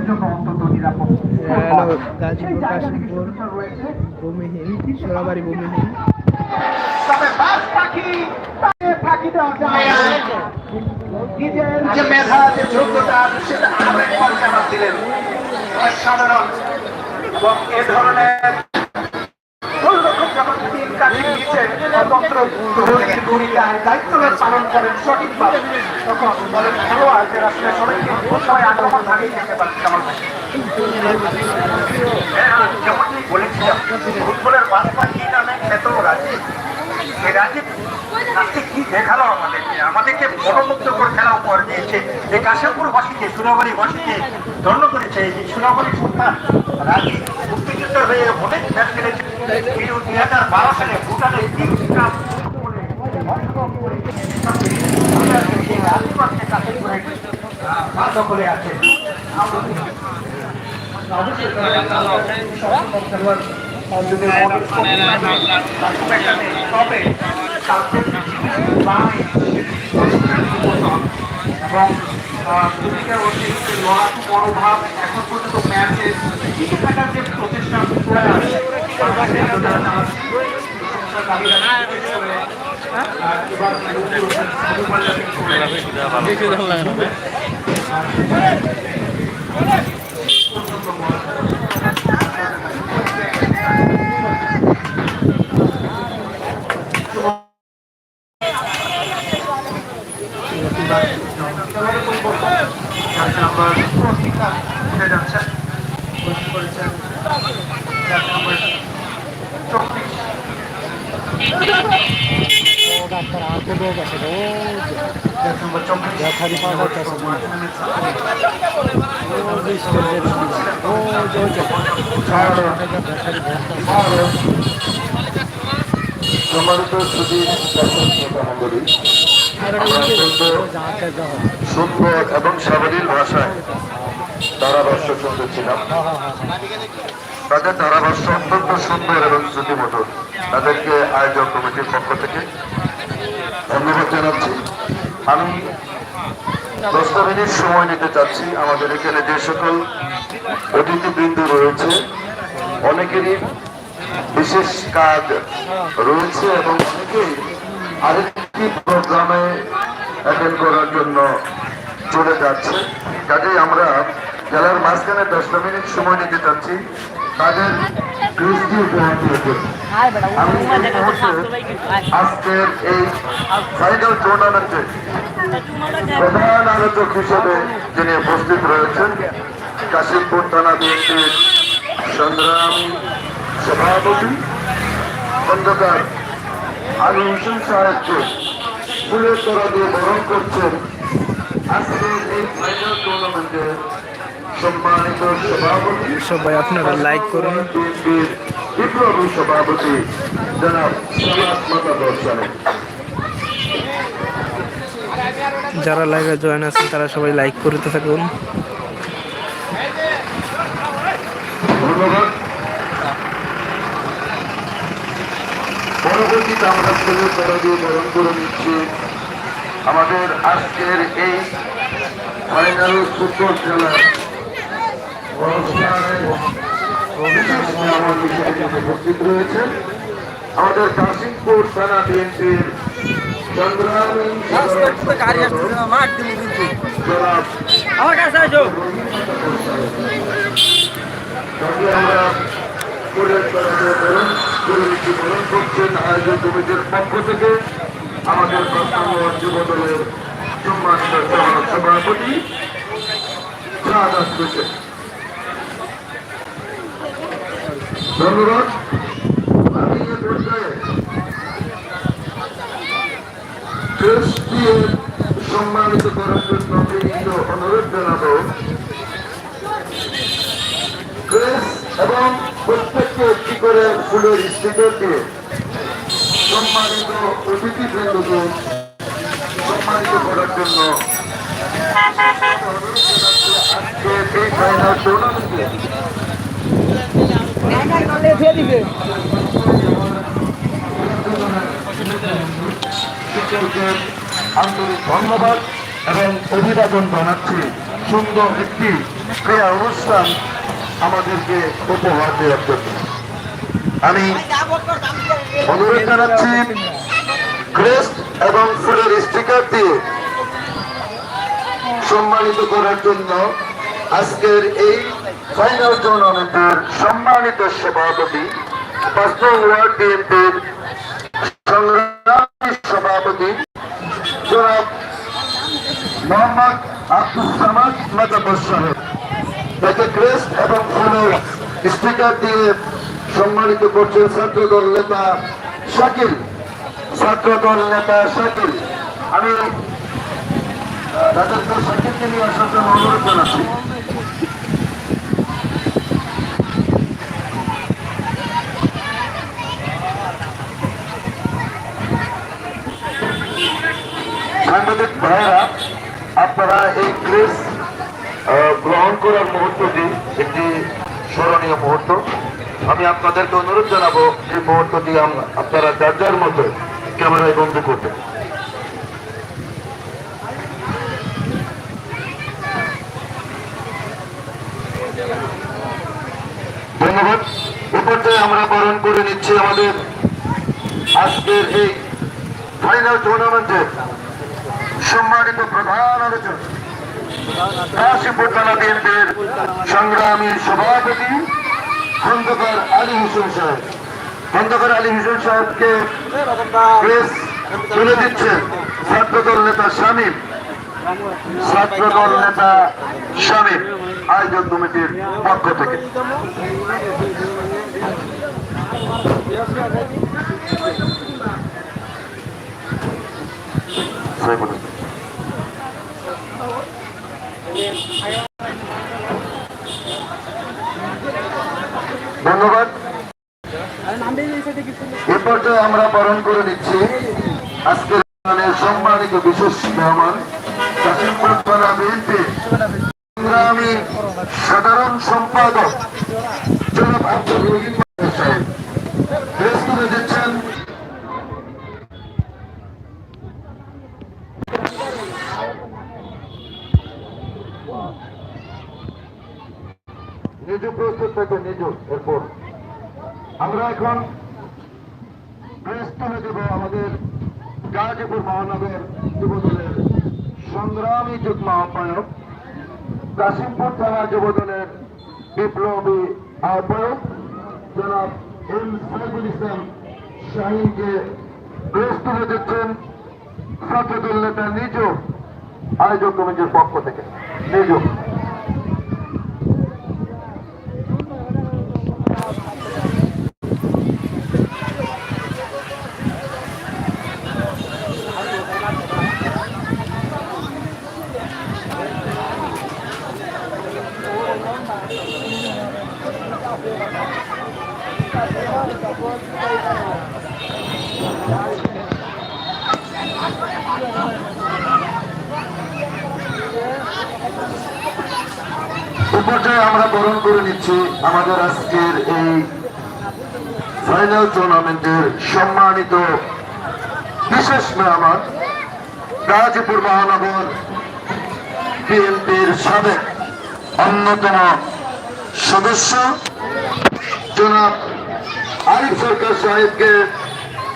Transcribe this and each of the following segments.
সকলের জন্য অন্তত নিরাপদ। সেই জায়গা থেকে কাশিমপুর রয়েছে সোনাবাড়ি ভূমিহীন তবে বাস পাখি তাকে ফাঁকি দেওয়া যায়। নিজের যে মেধা যে যোগ্যতা সেটা আবেগ পরিচালনা দিলেন? সাধারণ এবং এ ধরনের গোলরক্ষক যখন তিন কাঠি নিচে প্রহরীর দায়িত্বভার পালন সঠিকভাবে। তখন দলের খেলোয়াড়দের আসলে সবাইকে সবাই আক্রমণ বলেছিলাম, ফুটবলের বাদশা কি নামে খ্যাত রাজীব এই কি দেখাল আমাদেরকে? আমাদেরকে মনোমুগ্ধকর খেলা উপহার দিয়েছে এই কাশিমপুর বাসীকে সুনাবাড়ি বাসীকে ধন্য করেছে, এই সুনাবাড়ি সন্তান রাজীব মুক্তিযুদ্ধ হয়ে অনেক ম্যাচ খেলেছে। দুই হাজার বারো সালে ভুটানের করে আছে এবং লড়াকু এখন পর্যন্ত ম্যাচে টিকে থাকার যে প্রচেষ্টা করে আছে তার কাছে আমরা জানাচ্ছি। প্রশংসা দাবি রাখছি। আর এবার যাচ্ছে আমরা প্রতিকা উঠে যাচ্ছে গোল করেছেন যাচ্ছে আমরা চব্বিশ যাচ্ছে আমরা চব্বিশ সম্মানিত সুদী দর্শক শ্রোতা মণ্ডলী আমরা কিন্তু সুন্দর এবং সাবলীল ভাষায় ধারাভাষ্য শুনতেছিলাম তাদের ধারাভাষ্য অত্যন্ত সুন্দর এবং শ্রুতিমধুর তাদেরকে আয়োজক কমিটির পক্ষ থেকে ধন্যবাদ জানাচ্ছি। আমি দশটা মিনিট সময় নিতে চাচ্ছি। আমাদের এখানে যে সকল অতিথিবৃন্দ রয়েছে, অনেকেরই বিশেষ কাজ রয়েছে এবং অনেকেই আরেকটি প্রোগ্রামে অ্যাটেন্ড করার জন্য চলে যাচ্ছে। কাজেই আমরা জেলার মাঝখানে দশটা মিনিট সময় নিতে চাচ্ছি। তাদের কৃষ্টি উপহার আমি এই মুহূর্তে আজকের এই ফাইনাল টুর্নামেন্টে প্রধান আলোচক হিসেবে যিনি উপস্থিত রয়েছেন কাশিমপুর থানা বিএনপির সংগ্রামী সভাপতি খন্দকার আলী হোসেন সাহেবকে ফুলের তোরা দিয়ে বরণ করছেন। আজকের এই ফাইনাল টুর্নামেন্টে সবাই আপনারা লাইক করুন। বিপ্লবী সভাপতি জনাব দর্শনে। যারা লাইভে জয়েন আছেন তারা সবাই লাইক করতে থাকুন। ধন্যবাদ। পরবর্তীতে আমরা ফুলের তলা দিয়ে বরণ করে নিচ্ছি আমাদের আজকের এই ফাইনাল ফুটবল খেলার অনুষ্ঠানে বিশেষ মেহমান হিসেবে উপস্থিত রয়েছেন আমাদের কাশিমপুর থানা বিএনপির আমার কাছে আসো। আয়োজন কমিটির পক্ষ থেকে আমাদের যুবদলের সম্মানিত সভা- সভাপতি হোসেন ধন্যবাদ। আমি এ পর্যায়ে সম্মানিত করার জন্য বিনীত অনুরোধ জানাব। এবং প্রত্যেককে একটি করে ফুলের স্টিকার দিয়ে সম্মানিত অতিথিবৃন্দকে সম্মানিত করার জন্য আজকের এই ফাইনাল টুর্নামেন্টে শিক্ষকদের আন্তরিক ধন্যবাদ এবং অভিবাদন জানাচ্ছি। সুন্দর একটি ক্রিয়া অনুষ্ঠান আমাদেরকে উপহার দেওয়ার জন্য। আমি অনুরোধ জানাচ্ছি, ক্রেস্ট এবং ফুলের স্টিকার দিয়ে সম্মানিত করার জন্য আজকের এই ফাইনাল টুর্নামেন্টের সম্মানিত সভাপতি পাঁচ নং ওয়ার্ড বিএনপির সংগ্রামী সভাপতি, জনাব মোহাম্মদ আব্দুল সামাদ মেদাবর সাহেব। তাকে ক্রেস্ট এবং ফুলের স্টিকার দিয়ে সম্মানিত করছেন ছাত্রদল নেতা শাকিল। ছাত্রদল নেতা শাকিল। আমি তাদেরকে শাকিলকে নিয়ে আসার জন্য অনুরোধ জানাচ্ছি। সাংবাদিক ভাইয়েরা, আপনারা এই ক্রেস গ্রহণ করার মুহূর্তটি একটি স্মরণীয় মুহূর্ত। আমি আপনাদেরকে অনুরোধ জানাব, এই মুহূর্তটি আপনারা যার যার মতো ক্যামেরায় বন্ধু করবেন ধন্যবাদ। এ পর্যায়ে আমরা বরণ করে নিচ্ছি আমাদের আজকের এই ফাইনাল টুর্নামেন্টের সম্মানিত প্রধান আলোচক কাশীপুর সংগ্রামী সভাপতি খন্দকার আলী হোসেন সাহেব। খন্দকার আলী হোসেন সাহেবকে প্রেস তুলে দিচ্ছেন ছাত্রদল নেতা শামীম। ছাত্রদল নেতা শামীম আয়োজক কমিটির পক্ষ থেকে। স্যার বলুন। ধন্যবাদ। এ আমরা বরণ করে নিচ্ছি আজকের সম্মানিত বিশেষ মেহমান কাশিমপুর থানা সাধারণ সম্পাদক জনাব সাহেব প্রেস তুলে দিচ্ছেন নিজ প্রস্তুত থেকে এরপর আমরা এখন প্রেস তুলে দেব আমাদের গাজীপুর মহানগর যুবদলের সংগ্রামী যুগ্ম আহ্বায়ক, কাশিমপুর থানা যুবদলের বিপ্লবী আহ্বায়ক, জনাব এম সাইফুল ইসলাম শাহিনকে প্রেস তুলে দিচ্ছেন ছাত্রদল নেতা নিজ আয়োজক কমিটির পক্ষ থেকে। নিজ এ আমরা বরণ করে নিচ্ছি আমাদের আজকের এই ফাইনাল টুর্নামেন্টের সম্মানিত বিশেষ গাজীপুর মহানগর বিএনপির সাবেক অন্যতম সদস্য, জনাব আরিফ সরকার সাহেবকে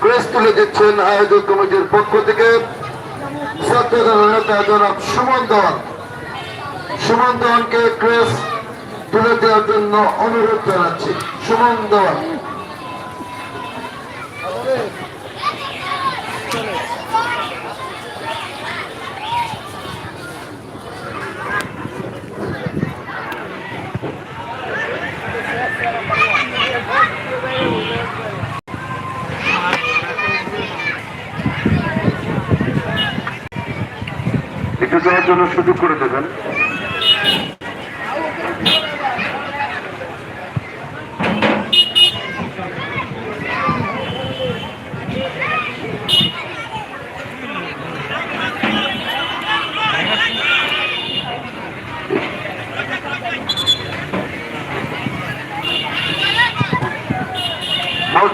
প্রেস তুলে দিচ্ছেন আয়োজক কমিটির পক্ষ থেকে। নেতা জনাব সুমন সুমন দেওয়ানকে ক্রেস তুলে দেওয়ার জন্য অনুরোধ জানাচ্ছি। সুমন দেওয়ান একটু যাওয়ার জন্য সুযোগ করে দেবেন।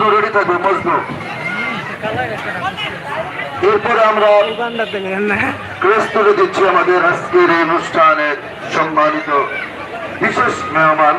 মজনু রেডি থাকবে মজনু এরপরে আমরা ক্রেস দিচ্ছি আমাদের আজকের এই অনুষ্ঠানের সম্মানিত বিশেষ মেহমান।